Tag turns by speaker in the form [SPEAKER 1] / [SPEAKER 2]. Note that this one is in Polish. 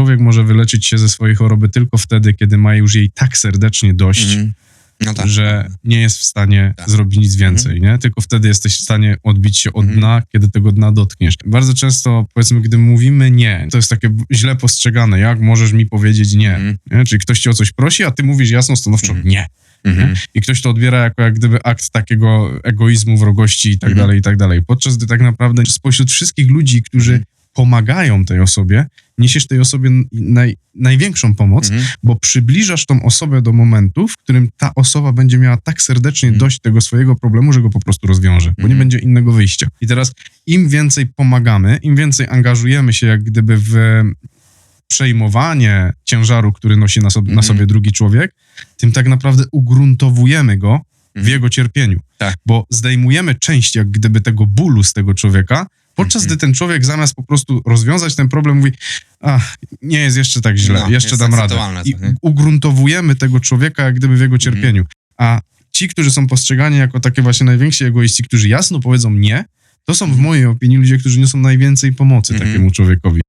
[SPEAKER 1] człowiek może wyleczyć się ze swojej choroby tylko wtedy, kiedy ma już jej tak serdecznie dość,
[SPEAKER 2] Mhm. No tak.
[SPEAKER 1] że nie jest w stanie
[SPEAKER 2] Tak.
[SPEAKER 1] zrobić nic więcej, nie? Tylko wtedy jesteś w stanie odbić się od
[SPEAKER 2] Mhm.
[SPEAKER 1] dna, kiedy tego dna dotkniesz. Bardzo często, powiedzmy, gdy mówimy nie, to jest takie źle postrzegane. Jak możesz mi powiedzieć nie?
[SPEAKER 2] Mhm.
[SPEAKER 1] nie? Czyli ktoś cię o coś prosi, a ty mówisz jasno, stanowczo
[SPEAKER 2] Mhm.
[SPEAKER 1] nie.
[SPEAKER 2] Mhm.
[SPEAKER 1] I ktoś to odbiera jako jak gdyby akt takiego egoizmu, wrogości i tak
[SPEAKER 2] Mhm.
[SPEAKER 1] dalej, i tak dalej. Podczas gdy tak naprawdę spośród wszystkich ludzi, którzy
[SPEAKER 2] Mhm.
[SPEAKER 1] Pomagają tej osobie, niesiesz tej osobie naj, największą pomoc,
[SPEAKER 2] Mhm.
[SPEAKER 1] bo przybliżasz tą osobę do momentu, w którym ta osoba będzie miała tak serdecznie
[SPEAKER 2] Mhm.
[SPEAKER 1] dość tego swojego problemu, że go po prostu rozwiąże, bo nie
[SPEAKER 2] Mhm.
[SPEAKER 1] będzie innego wyjścia. I teraz im więcej pomagamy, im więcej angażujemy się jak gdyby w przejmowanie ciężaru, który nosi na sobie, na
[SPEAKER 2] Mhm.
[SPEAKER 1] sobie drugi człowiek, tym tak naprawdę ugruntowujemy go w
[SPEAKER 2] Mhm.
[SPEAKER 1] jego cierpieniu.
[SPEAKER 2] Tak.
[SPEAKER 1] Bo zdejmujemy część jak gdyby tego bólu z tego człowieka, podczas
[SPEAKER 2] Mhm.
[SPEAKER 1] gdy ten człowiek zamiast po prostu rozwiązać ten problem mówi, ach, nie jest jeszcze tak źle,
[SPEAKER 2] No,
[SPEAKER 1] jeszcze dam radę. I
[SPEAKER 2] to, nie?
[SPEAKER 1] ugruntowujemy tego człowieka jak gdyby w jego
[SPEAKER 2] Mhm.
[SPEAKER 1] cierpieniu. A ci, którzy są postrzegani jako takie właśnie najwięksi egoiści, którzy jasno powiedzą nie, to są w mojej opinii ludzie, którzy niosą najwięcej pomocy
[SPEAKER 2] Mhm.
[SPEAKER 1] takiemu człowiekowi.